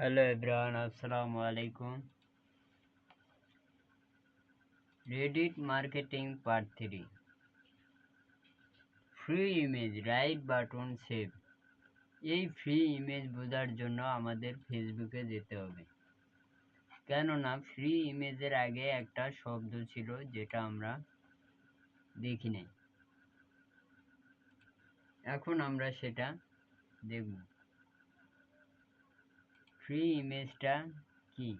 Hello everyone আসসালামু আলাইকুম Reddit marketing part three free image right button save এই free image বোঝার জন্য আমাদের ফেসবুকে যেতে হবে। কেননা ফ্রি ইমেজের আগে একটা শব্দ ছিল যেটা আমরা দেখি নাই। এখন আমরা সেটা দেখব। ফ্রি ইমেজটা কি?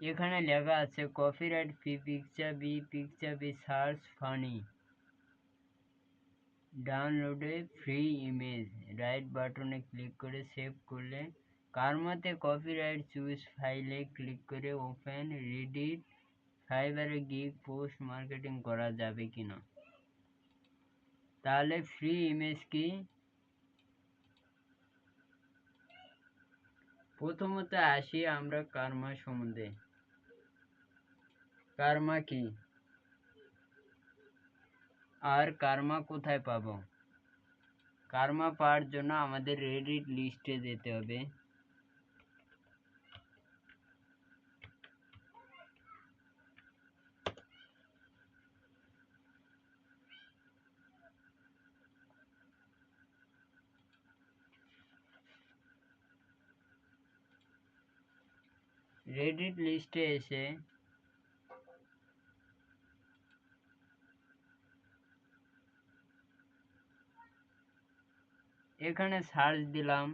এখানে লেখা আছে copyright free picture B picture B search funny ডাউনলোডে ফ্রি ইমেজ রাইট বাটনে ক্লিক করে সেভ করলে কারমাতে কপিরাইট চুজ ফাইলে ক্লিক করে ওপেন রিডিট ফাইবারে গিয়ে পোস্ট মার্কেটিং করা যাবে কিনা। তাহলে ফ্রি ইমেজ কি? প্রথমত আসি আমরা কার্মা সম্বন্ধে। কার্মা কি? আর কার্মা কোথায় পাবো? কার্মা পাওয়ার জন্য আমাদের রেডিট লিস্টে যেতে হবে। রেডিট লিস্টে এসে এখানে সার্চ দিলাম।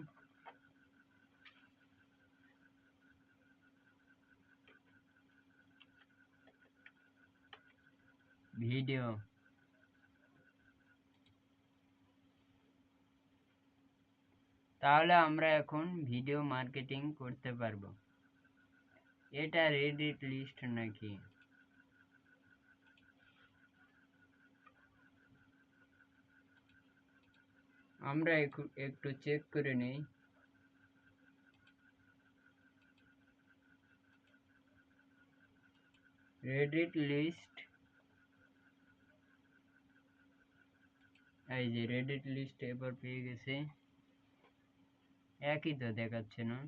ভিডিও তাহলে আমরা এখন ভিডিও মার্কেটিং করতে পারব। এটা রেডিট লিস্ট নাকি? আমরা একটু চেক করে নিই। রেডিট লিস্ট এই যে রেডিট লিস্ট এবার পেয়ে গেছে। একই তো দেখাচ্ছে না।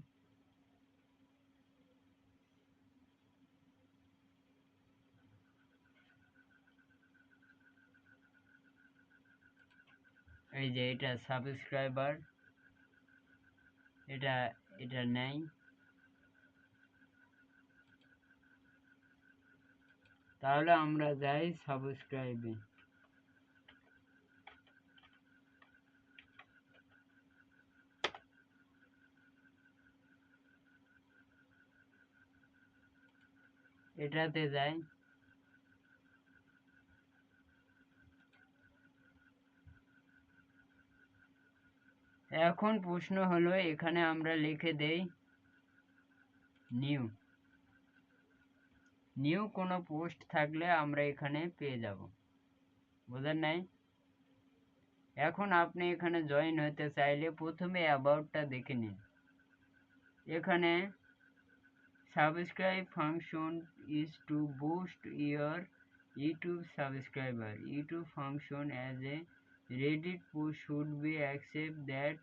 এই যে এটা সাবস্ক্রাইবার এটা এটা নেই। তাহলে আমরা যাই সাবস্ক্রাইবে এটাতে যাই। এখন প্রশ্ন হলো, এখানে আমরা লিখে দেই নিউ নিউ কোনো পোস্ট থাকলে আমরা এখানে পেয়ে যাব। বোঝেন নাই? এখন আপনি এখানে জয়েন হতে চাইলে প্রথমে অ্যাবাউটটা দেখে নিন। এখানে subscribe function is to boost your YouTube subscriber YouTube function as a Reddit should be accept that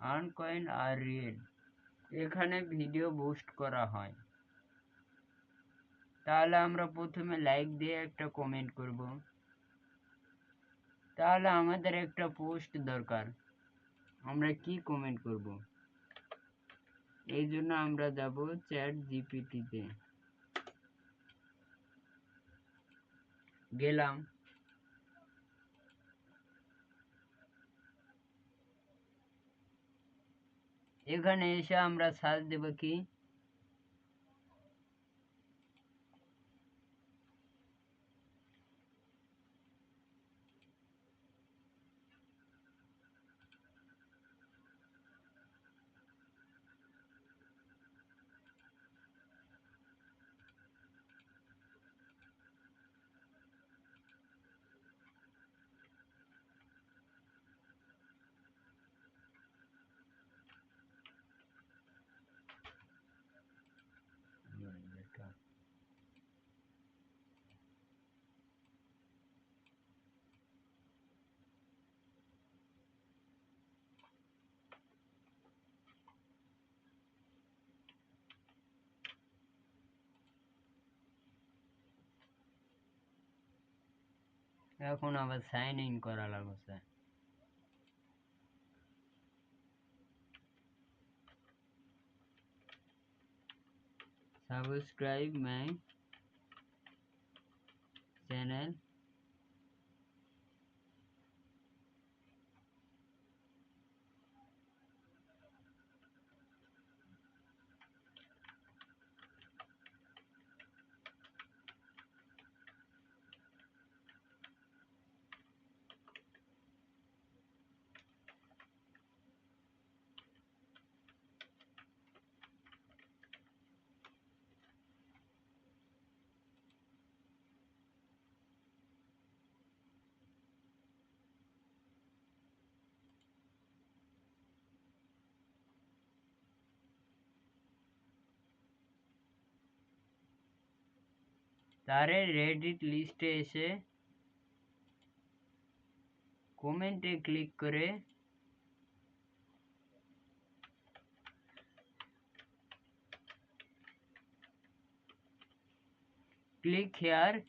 earn coin are real. এখানে ভিডিও বুস্ট করা হয়। তাহলে আমরা প্রথমে লাইক দিয়ে একটা কমেন্ট করব। তাহলে আমাদের একটা পোস্ট দরকার। আমরা কি কমেন্ট করব? এই জন্য আমরা যাব চ্যাট জিপিটিতে গেলাম। এখানে এসে আমরা সার্চ দেব কি? এখন আবার সাইন ইন করা লাগছে। সাবস্ক্রাইব মাই চ্যানেল তারে রেডিট লিস্টে এসে কমেন্টে ক্লিক করে click here.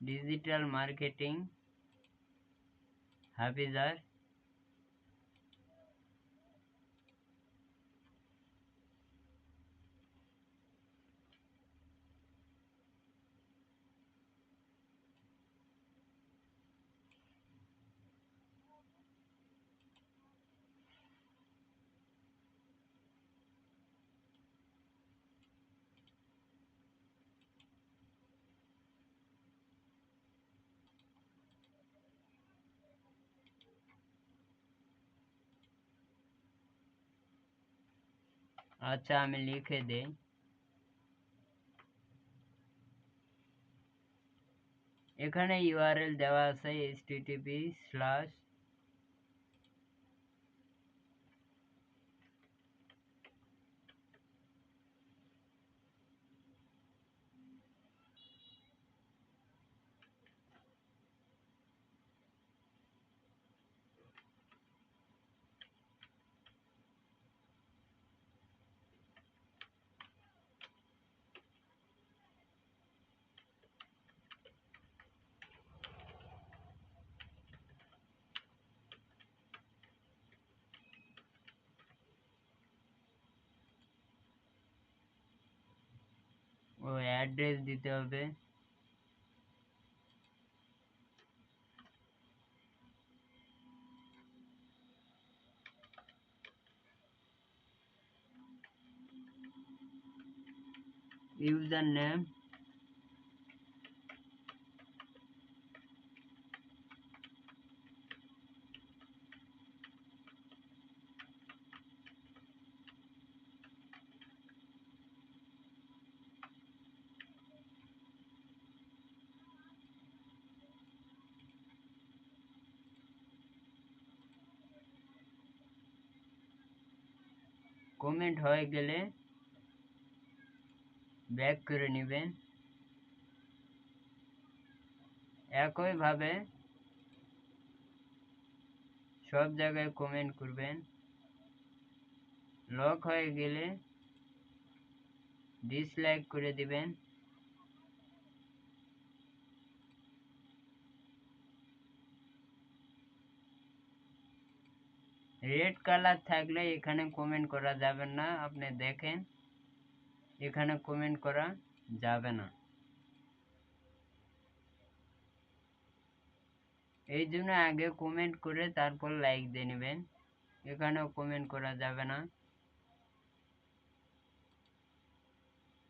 Digital marketing. Hafizar আচ্ছা আমি লিখে দেই এখানে ইউআরএল দেওয়া আছে এইচটিটিপি স্ল্যাশ অ্যাড্রেস দিতে হবে ইউজার নেম কমেন্ট হয়ে গেলে ব্যাক করে নেবেন। একইভাবে সব জায়গায় কমেন্ট করবেন। লক হয়ে গেলে ডিসলাইক করে দিবেন। রেড কালার থাকলে এখানে কমেন্ট করা যাবে না। আপনি দেখেন, এখানে কমেন্ট করা যাবে না। এই জন্য আগে কমেন্ট করে তারপর লাইক দিয়ে নেবেন। এখানেও কমেন্ট করা যাবে না।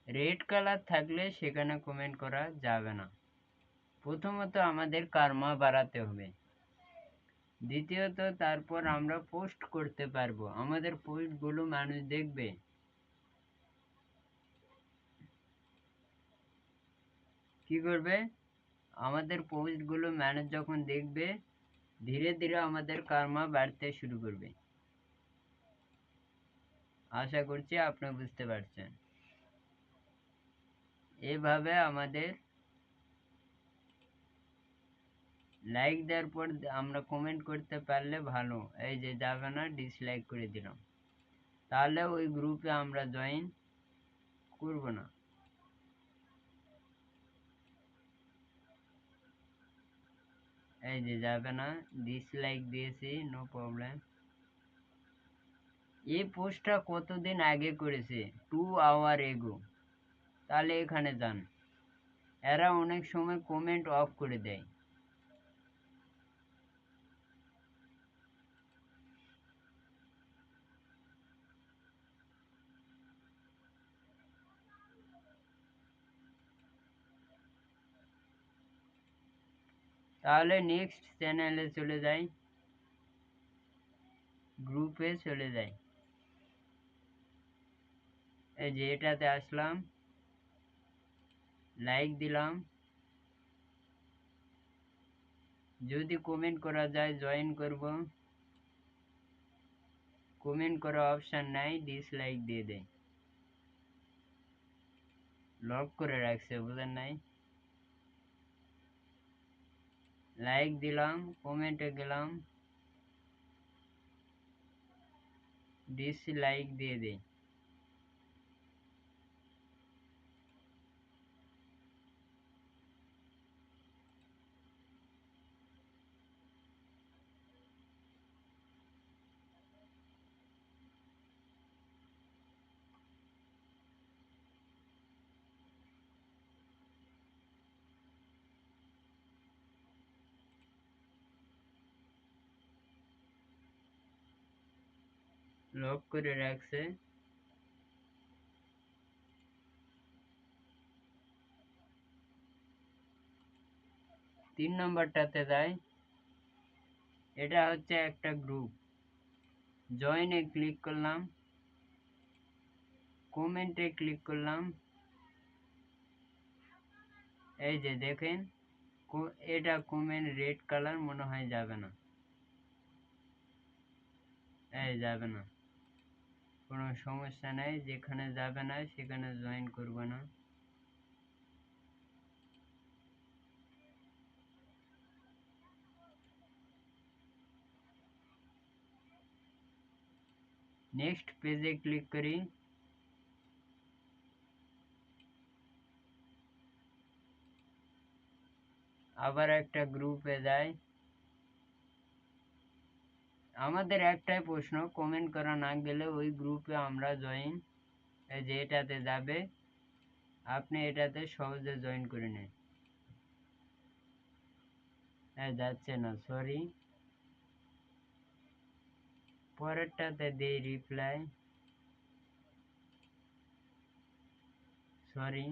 রেড কালার থাকলে সেখানে কমেন্ট করা যাবে না। প্রথমত আমাদের কার্মা বাড়াতে হবে। দ্বিতীয়ত, তারপর আমরা পোস্ট করতে পারব। আমাদের পোস্টগুলো মানুষ দেখবে। কি করবে? আমাদের পোস্টগুলো মানুষ যখন দেখবে, ধীরে ধীরে আমাদের কার্মা বাড়তে শুরু করবে। আশা করছি আপনি বুঝতে পারছেন। এভাবে আমাদের লাইক দেওয়ার পর আমরা কমেন্ট করতে পারলে ভালো। এই যে যাবে না ডিসলাইক করে দিলাম। তাহলে ওই গ্রুপে আমরা জয়েন করব না। এই যে যাবে না ডিসলাইক দিয়েছি নো প্রবলেম এই পোস্টটা কতদিন আগে করেছে? টু আওয়ার এগো তাহলে এখানে যান। এরা অনেক সময় কমেন্ট অফ করে দেয়। তাহলে নেক্সট চ্যানেলে চলে যাই। গ্রুপে চলে যাই। এই যে এটাতে আসলাম। লাইক দিলাম। যদি কমেন্ট করা যায় জয়েন করব। কমেন্ট করা অপশান নাই ডিসলাইক দিয়ে দেয় লক করে রাখছে বুঝেন নাই? লাইক দিলাম কমেন্টে গেলাম ডিসলাইক দিয়ে দেয় লক করে রাখছে। তিন নম্বরটাতে যাই এটা হচ্ছে একটা গ্রুপ জয়েনে ক্লিক করলাম। কমেন্টে ক্লিক করলাম। এই যে দেখেন এটা কমেন্ট রেড কালার মনে হয় যাবে না। এই যাবে না। কোনো সমস্যা নাই, যেখানে যাবে না সেখানে জয়েন করবে না। নেক্সট পেজে ক্লিক করি। আবার একটা গ্রুপে যাই। আমাদের একটাই প্রশ্ন কমেন্ট করা না গেলে ওই গ্রুপে আমরা জয়েন যে এটাতে যাবে, আপনি এটাতে সহজে জয়েন করে নেন। হ্যাঁ যাচ্ছে না সরি পরেরটাতে দেই রিপ্লাই সরি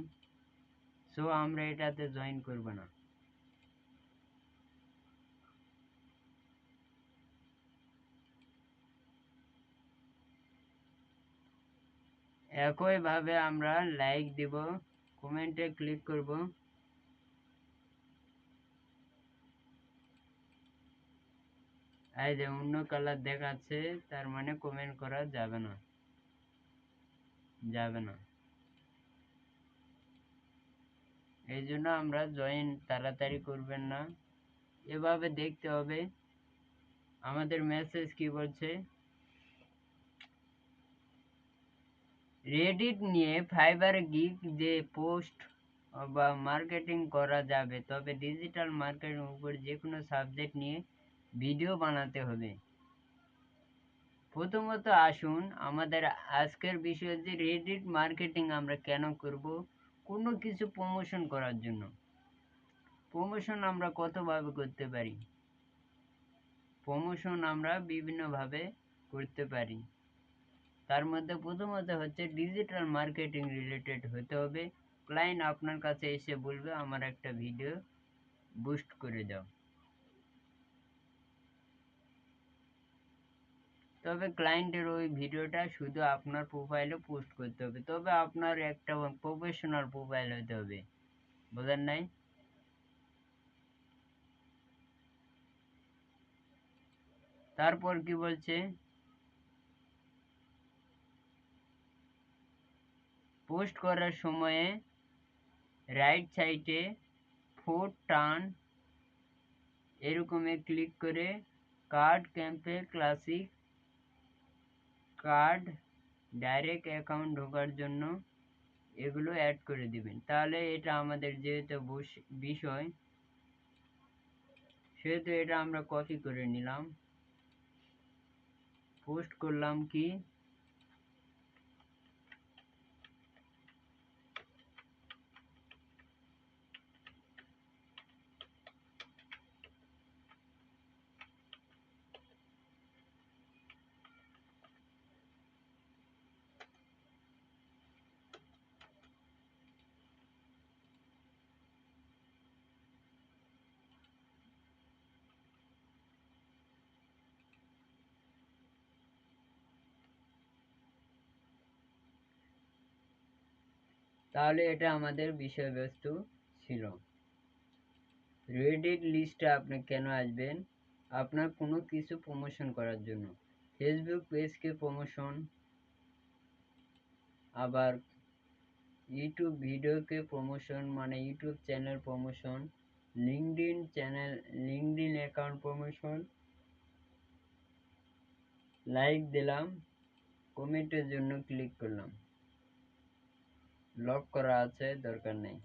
সো আমরা এটাতে জয়েন করব না। একইভাবে আমরা লাইক দিব কমেন্টে ক্লিক করব। এই যে অন্য কালার দেখাচ্ছে, তার মানে কমেন্ট করা যাবে না। যাবে না। এই জন্য আমরা জয়েন তাড়াতাড়ি করবেন না। এভাবে দেখতে হবে। আমাদের মেসেজ কি বলছে? রেডিট নিয়ে ফাইবার গিক যে পোস্ট বা মার্কেটিং করা যাবে, তবে ডিজিটাল মার্কেটিং উপর যে কোনো সাবজেক্ট নিয়ে ভিডিও বানাতে হবে। প্রথমত আসুন আমাদের আজকের বিষয় যে রেডিট মার্কেটিং আমরা কেন করব, কোনো কিছু প্রমোশন করার জন্য। প্রমোশন আমরা কতভাবে করতে পারি? প্রমোশন আমরা বিভিন্নভাবে করতে পারি। তার মধ্যে প্রথমত হচ্ছে ডিজিটাল মার্কেটিং রিলেটেড হতে হবে। ক্লায়েন্ট আপনার কাছে এসে বলবে, আমার একটা ভিডিও বুস্ট করে দাও। তবে ক্লায়েন্টের ওই ভিডিওটা শুধু আপনার প্রোফাইলে পোস্ট করতে হবে। তবে আপনার একটা প্রফেশনাল প্রোফাইল হতে হবে। বোঝেন নাই? তারপর কি বলছে? পোস্ট করার সময়ে রাইট সাইডে ফোর টার্ন এরকমে ক্লিক করে কার্ড ক্যাম্পে ক্লাসিক কার্ড ডাইরেক্ট অ্যাকাউন্ট ঢোকার জন্য এগুলো অ্যাড করে দিবেন। তাহলে এটা আমাদের যেহেতু বিষয়, সেহেতু এটা আমরা কপি করে নিলাম। পোস্ট করলাম কি? তাহলে এটা আমাদের বিষয়বস্তু ছিল। রেডিট লিস্টে আপনি কেন আসবেন? আপনার কোনো কিছু প্রমোশন করার জন্য। ফেসবুক পেজকে প্রমোশন আবার ইউটিউব ভিডিওকে প্রমোশন মানে YouTube channel promotion LinkedIn channel LinkedIn account promotion like দিলাম কমেন্টের জন্য ক্লিক করলাম। লক করা আছে, দরকার নেই।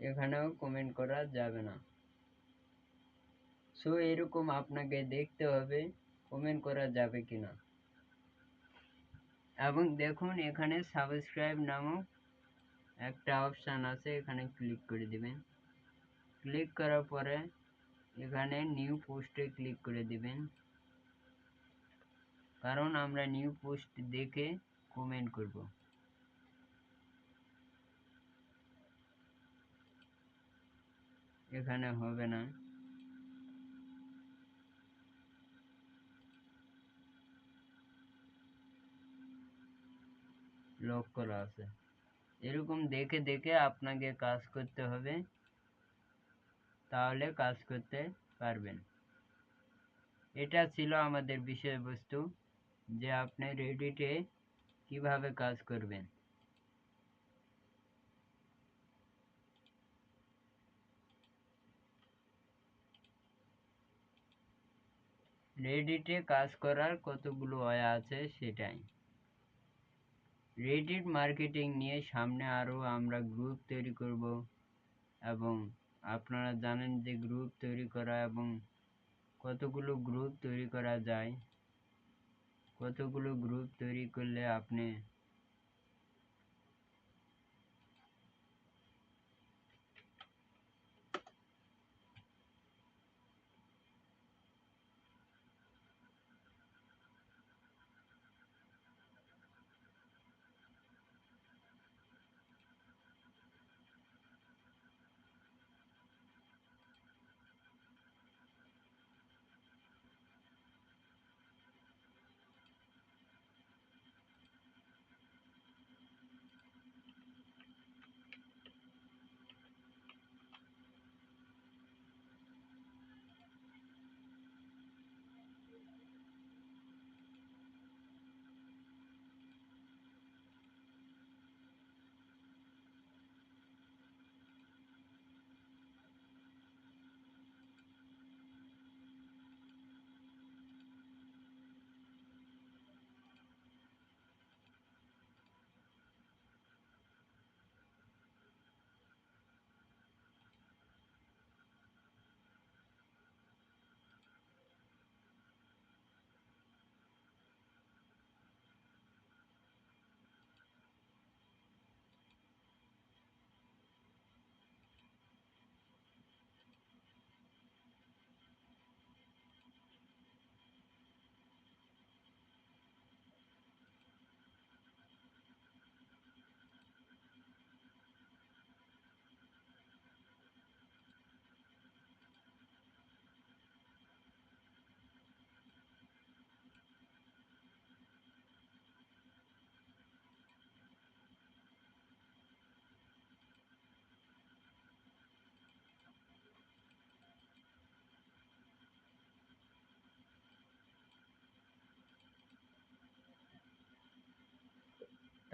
এখানেও কমেন্ট করা যাবে না। সো এরকম আপনাকে দেখতে হবে কমেন্ট করা যাবে কিনা। এবং দেখুন, এখানে সাবস্ক্রাইব নামক একটা অপশান আছে, এখানে ক্লিক করে দিবেন। ক্লিক করার পরে এখানে নিউ পোস্টে ক্লিক করে দিবেন। কারণ আমরা নিউ পোস্ট দেখে কমেন্ট করব। এখানে হবে না। লক করা আছে। এরকম দেখে দেখে আপনাকে কাজ করতে হবে। তাহলে কাজ করতে পারবেন। এটা ছিল আমাদের বিষয়বস্তু যে আপনি রেডিটে কীভাবে কাজ করবেন। রেডিটে কাজ করার কতগুলো ওয়ে আছে সেটাই। রেডিট মার্কেটিং নিয়ে সামনে আরও আমরা গ্রুপ তৈরি করব এবং আপনারা জানেন যে গ্রুপ তৈরি করা এবং কতগুলো গ্রুপ তৈরি করা যায়। কতগুলো গ্রুপ তৈরি করলে আপনি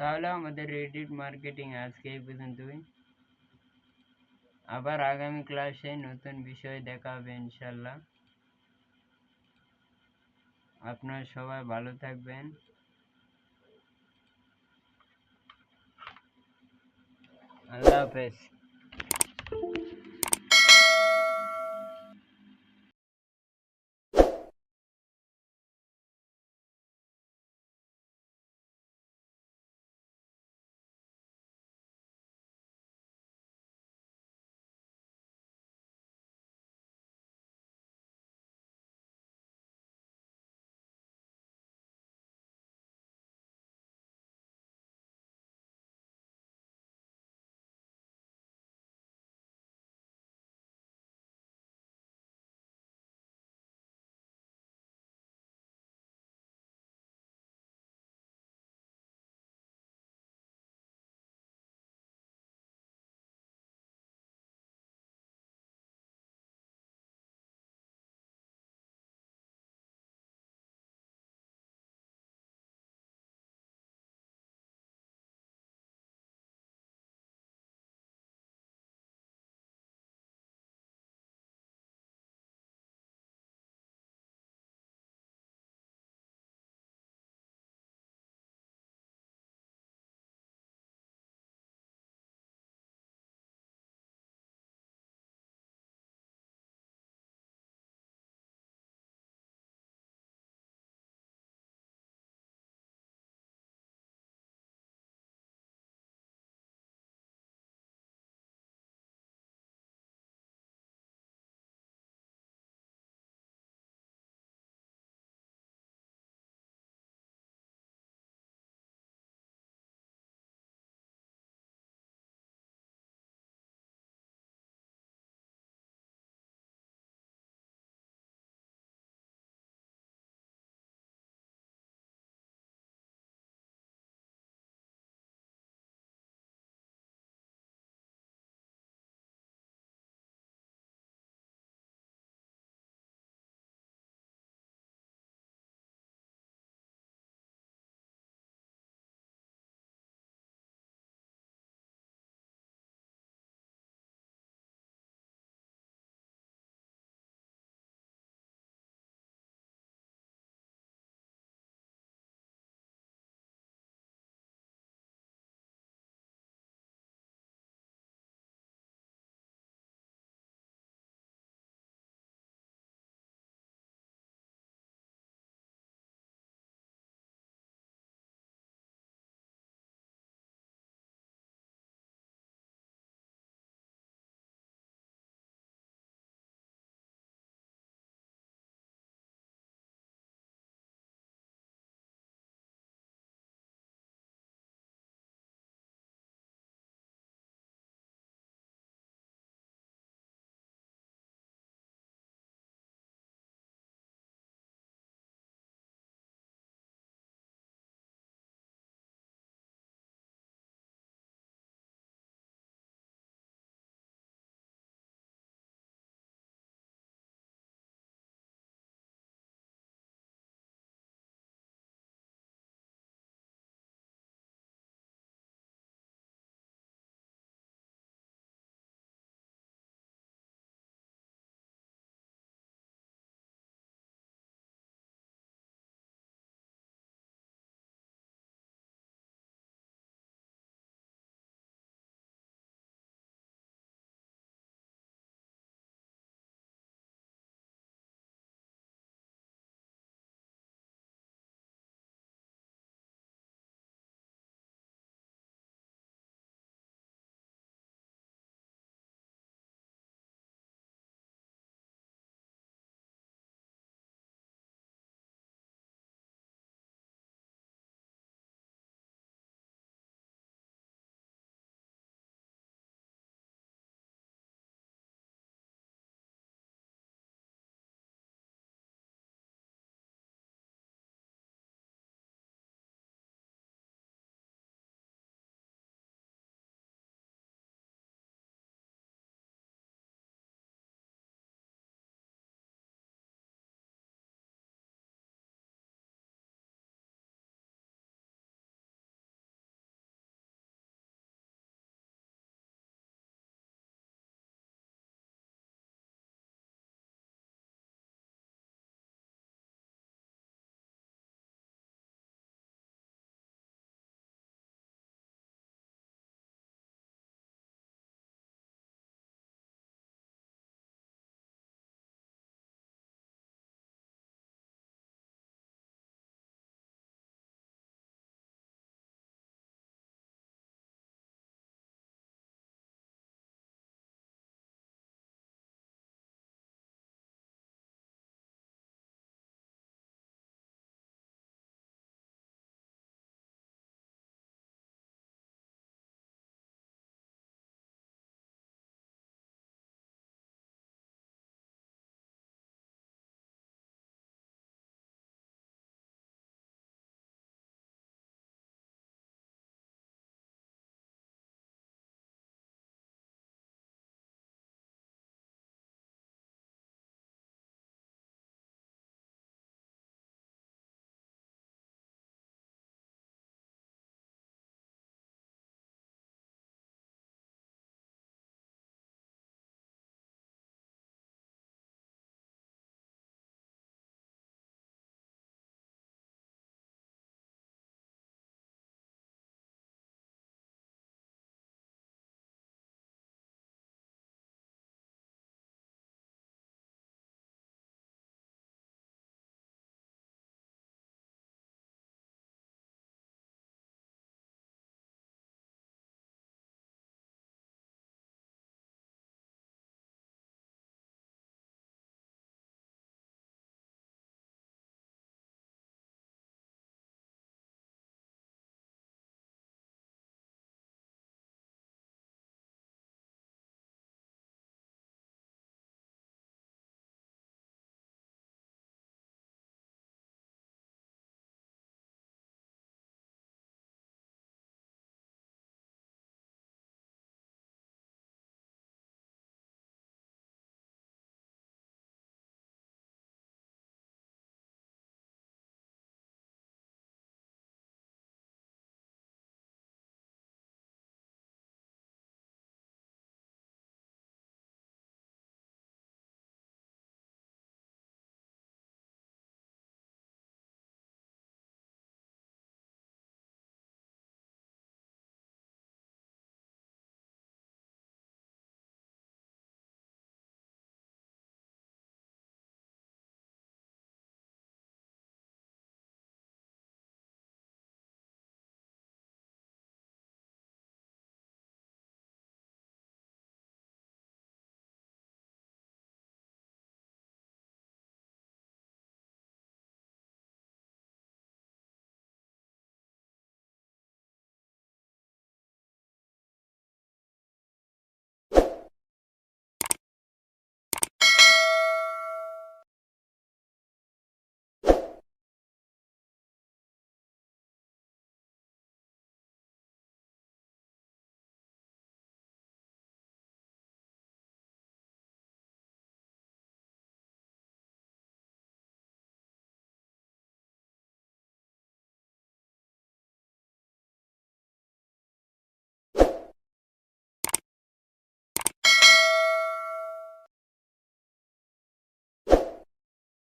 তাহলে আমাদের রেডিট মার্কেটিং আজকে এই পর্যন্তই আবার আগামী ক্লাসে নতুন বিষয় দেখা হবে ইনশাল্লাহ আপনারা সবাই ভালো থাকবেন আল্লাহ হাফেজ